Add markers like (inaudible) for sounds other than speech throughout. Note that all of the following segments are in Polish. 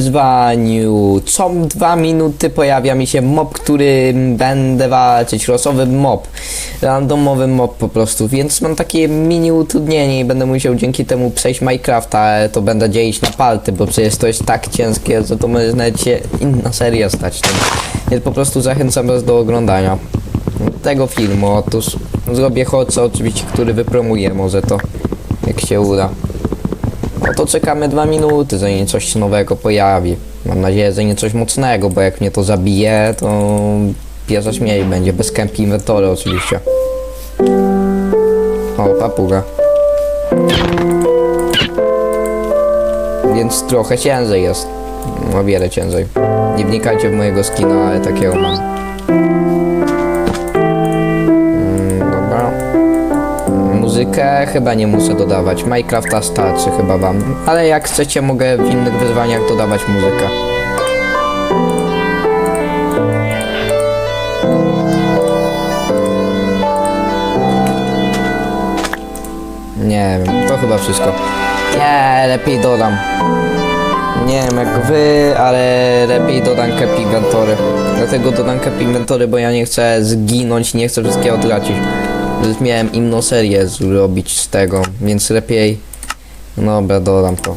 wyzwaniu. Co dwa minuty pojawia mi się mob, który będę walczyć. Losowy mob. Randomowy mob po prostu. Więc mam takie mini utrudnienie i będę musiał dzięki temu przejść Minecrafta, to będę dzielić na palty, bo przecież to jest tak ciężkie, że to może nawet się inna seria stać. tym. Więc po prostu zachęcam was do oglądania tego filmu. Otóż zrobię chodźca oczywiście, który wypromuję może to, jak się uda. No to czekamy dwa minuty, zanim coś nowego pojawi. Mam nadzieję, że nie coś mocnego, bo jak mnie to zabije, to pierwsza śmierć będzie, bez camp inwentory oczywiście. O, papuga. Więc trochę ciężej jest. O wiele ciężej. Nie wnikajcie w mojego skina, ale takiego mam. Muzykę chyba nie muszę dodawać. Minecrafta starczy chyba wam. Ale jak chcecie, mogę w innych wyzwaniach dodawać muzykę. Nie wiem, to chyba wszystko. Nie, lepiej dodam. Nie wiem jak wy, ale lepiej dodam cap inventory. Dlatego dodam cap inventory, bo ja nie chcę zginąć, nie chcę wszystkiego tracić. Miałem inną serię zrobić z tego, więc lepiej... No dobra, dodam to.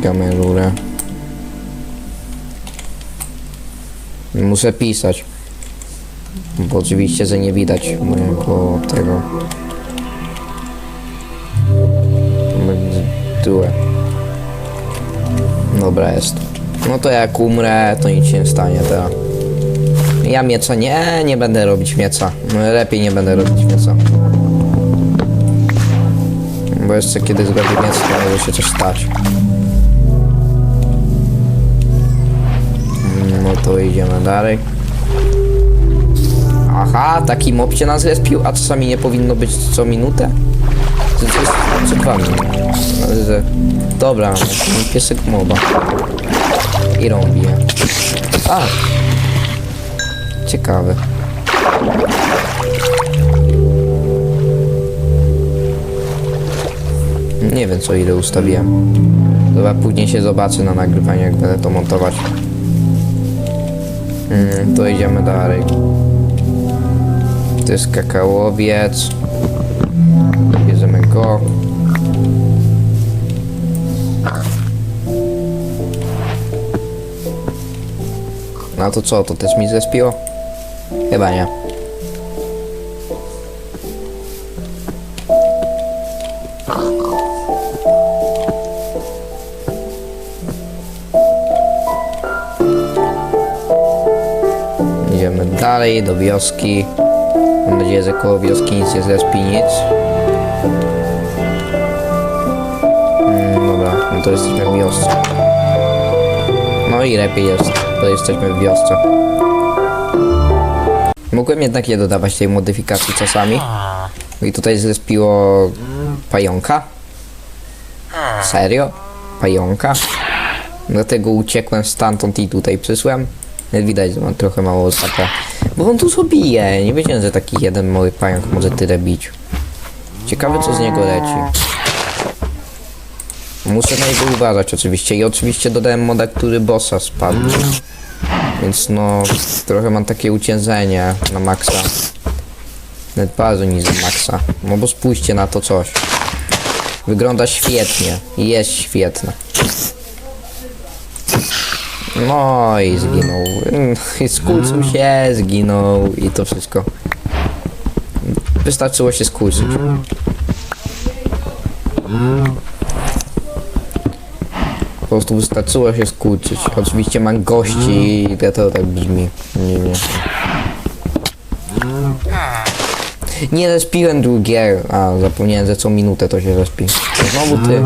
Gamerurę. Muszę pisać. Bo oczywiście, że nie widać mojego tego. Dobra jest. No to jak umrę, to nic się nie stanie teraz. Ja mieca nie, nie będę robić mieca. No, Lepiej nie będę robić mieca. Bo jeszcze kiedy zrobię mieca, to może się coś stać. No to idziemy dalej. Aha, taki mob się nas respił, a czasami nie powinno być co minutę? To jest. Ale że- Dobra, piesek moba. I rąbie. A! Ciekawe. Nie wiem co ile ustawiłem. Dobra, później się zobaczy na nagrywaniu jak będę to montować. Mm, to idziemy dalej. To jest kakaowiec. Bierzemy go. No to co, to też mi zespiło? Chyba nie. Idziemy dalej do wioski. Mam nadzieję, że koło wioski nic nie zrespi nic. To jesteśmy w wiosce. No i lepiej jest, to jesteśmy w wiosce. Mogłem jednak nie dodawać tej modyfikacji czasami. I tutaj zrespiło pająka. Serio? Pająka? Dlatego uciekłem stamtąd i tutaj przyszłem. Jak Widać, że mam trochę mało osapa. Bo on tu zabije. Nie wiedziałem, że taki jeden mały pająk może tyle bić. Ciekawe, co z niego leci. Muszę na niego uważać oczywiście. I oczywiście dodałem moda, który bossa spadł. Więc no, trochę mam takie uciężenie na maksa. Nawet bardzo nic na maksa. No bo spójrzcie na to coś. Wygląda świetnie. Jest świetne. No i zginął. (laughs) I skłócił się, zginął i to wszystko. Wystarczyło się skłócić. Po prostu wystarczyło się skłócić. Oczywiście mam gości i to tak brzmi. Nie, nie. Nie respiłem drugiego. A, zapomniałem, że co minutę to się respi. To Znowu ty.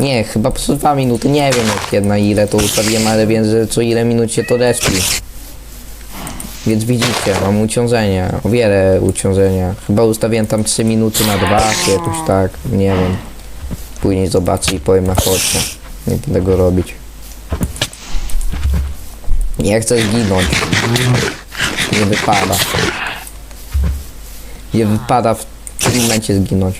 Nie, chyba przez dwa minuty, nie wiem jak jedna ile to ustawiłem, ale wiem, że co ile minut się to respi. Więc widzicie, mam uciążenie, o wiele uciążenia. Chyba ustawiłem tam 3 minuty na 2, czy jakoś tak, nie wiem. Później zobaczę i powiem na chodźcie. Nie będę go robić. Nie chcę zginąć. Nie wypada. Nie wypada w tym momencie zginąć.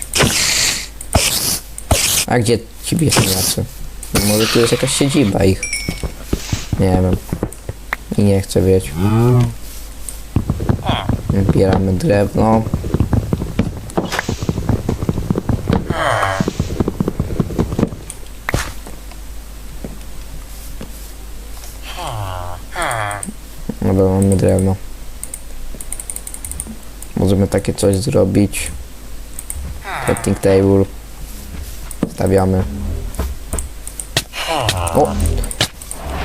A gdzie ci bieżniacy? No Może tu jest jakaś siedziba ich. Nie wiem. I nie chcę wiedzieć. Zbieramy drewno. Dobra, mamy drewno. Możemy takie coś zrobić. Crafting table. Stawiamy. O!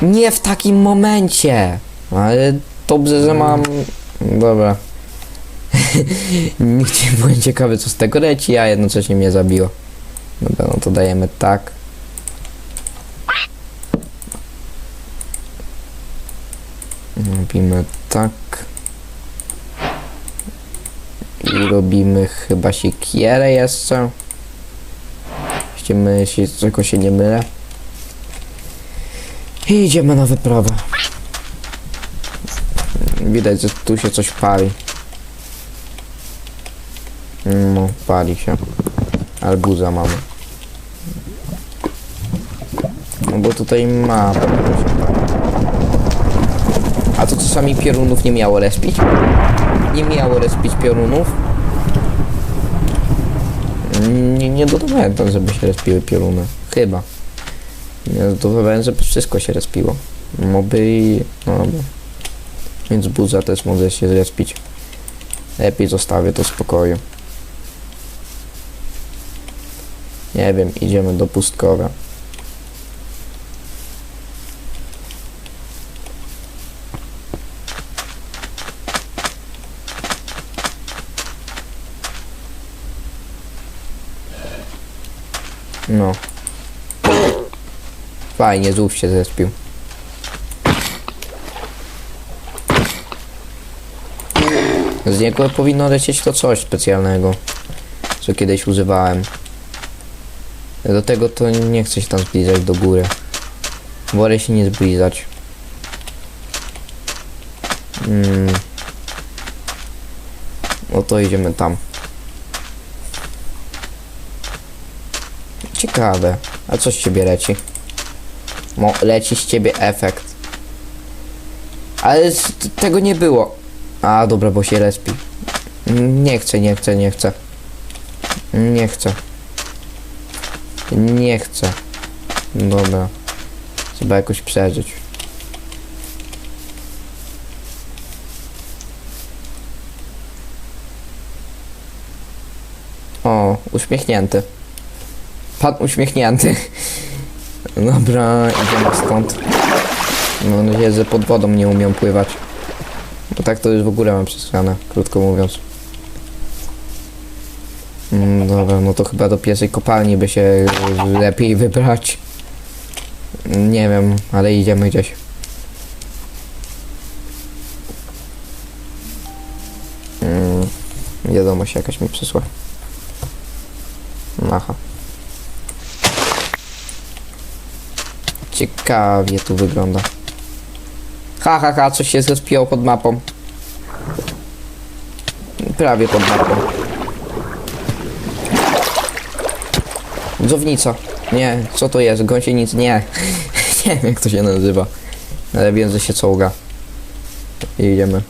Nie w takim momencie! Ale dobrze, że mam... Dobra. (laughs) Nigdzie byłem ciekawy co z tego leci, a jednocześnie mnie zabiło. Dobra, no to dajemy tak. Robimy tak. Robimy chyba siekierę jeszcze. Jeśli, jeśli tylko się nie mylę. I idziemy na wyprawę. Widać, że tu się coś pali. No, pali się. Albuza mamy. No bo tutaj ma. Czasami piorunów nie miało respić? Nie miało respić piorunów? Nie, nie dodawałem tam, żeby się respiły pioruny. Chyba. Nie dodawałem, żeby wszystko się respiło. Moby i... No. Więc buza też może się zrespić. Lepiej zostawię to w spokoju. Nie wiem, idziemy do pustkowia. No. Fajnie, żółw się zespił. Z niego powinno lecieć to coś specjalnego, co kiedyś używałem. Do tego to nie chcę się tam zbliżać do góry. Wolę się nie zbliżać. Mm. No to idziemy tam. Ciekawe. A co z ciebie leci? Mo, leci z ciebie efekt. Ale tego nie było. A dobra, bo się respi. Nie chcę, nie chcę, nie chcę. Nie chcę. Nie chcę. Dobra. Trzeba jakoś przeżyć. O, uśmiechnięty. Pan uśmiechnięty. Dobra, idziemy stąd. Mam nadzieję, że pod wodą nie umiem pływać. Bo tak to już w ogóle mam przesrane, krótko mówiąc. Mm, dobra, no to chyba do pierwszej kopalni by się lepiej wybrać. Nie wiem, ale idziemy gdzieś. Mm, wiadomość jakaś mi przysła. Aha. Ciekawie tu wygląda. Ha, ha, ha, coś się zespiło pod mapą. Prawie pod mapą. Dzownica. Nie, co to jest? Gąsienic? Nie. (laughs) nie wiem jak to się nazywa. Ale wiem, że się czołga. I idziemy.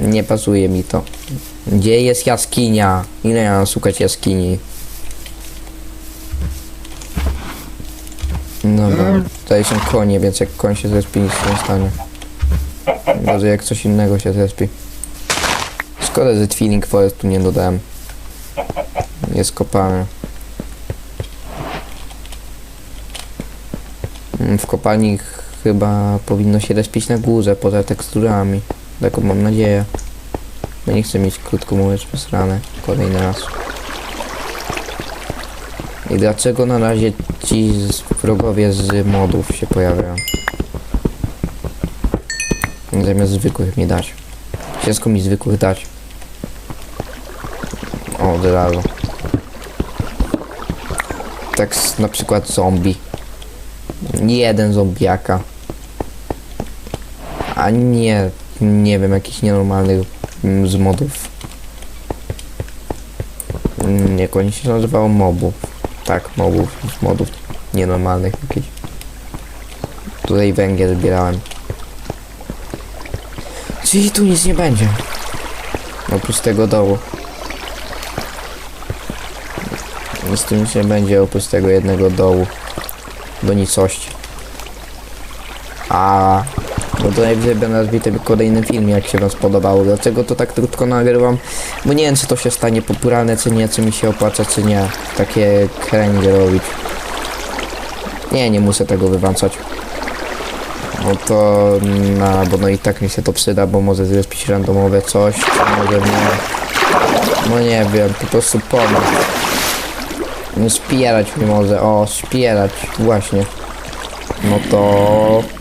Nie pasuje mi to. Gdzie jest jaskinia? Ile ja mam szukać jaskini? Dobra, tutaj są konie, więc jak koń się zespi, nic się nie stanie. Może jak coś innego się zespi. Szkoda, że Twilling Forest tu nie dodałem. Jest kopalnia. Mm, W kopalni ch- chyba powinno się respić na górze, poza teksturami. Taką mam nadzieję. Bo nie chcę mieć, krótko mówiąc, posrane kolejny raz. I dlaczego na razie ci z- wrogowie z modów się pojawiają? Zamiast zwykłych mi dać. Ciężko mi zwykłych dać. O, od razu. Tak na przykład zombie. Jeden zombiaka. A nie, nie wiem, jakiś nienormalny mm, z modów. Mm, Jak oni się mobów. Tak, mobów, modów nienormalnych jakichś. Tutaj węgiel zbierałem. Czyli tu nic nie będzie. Oprócz tego dołu. Nic tu nic nie będzie oprócz tego jednego dołu. Do nicości. A no to najwyżej będę nazwij w kolejnym filmie, jak się wam spodobało. Dlaczego to tak krótko nagrywam? Bo nie wiem, czy to się stanie popularne, czy nie, czy mi się opłaca, czy nie. Takie kręgie robić. Nie, nie muszę tego wywącać. No to, no, bo no i tak mi się to przyda, bo może zrespić randomowe coś, może nie. No nie wiem, po prostu pomóc. No spierać mi może, o, spierać, właśnie. No to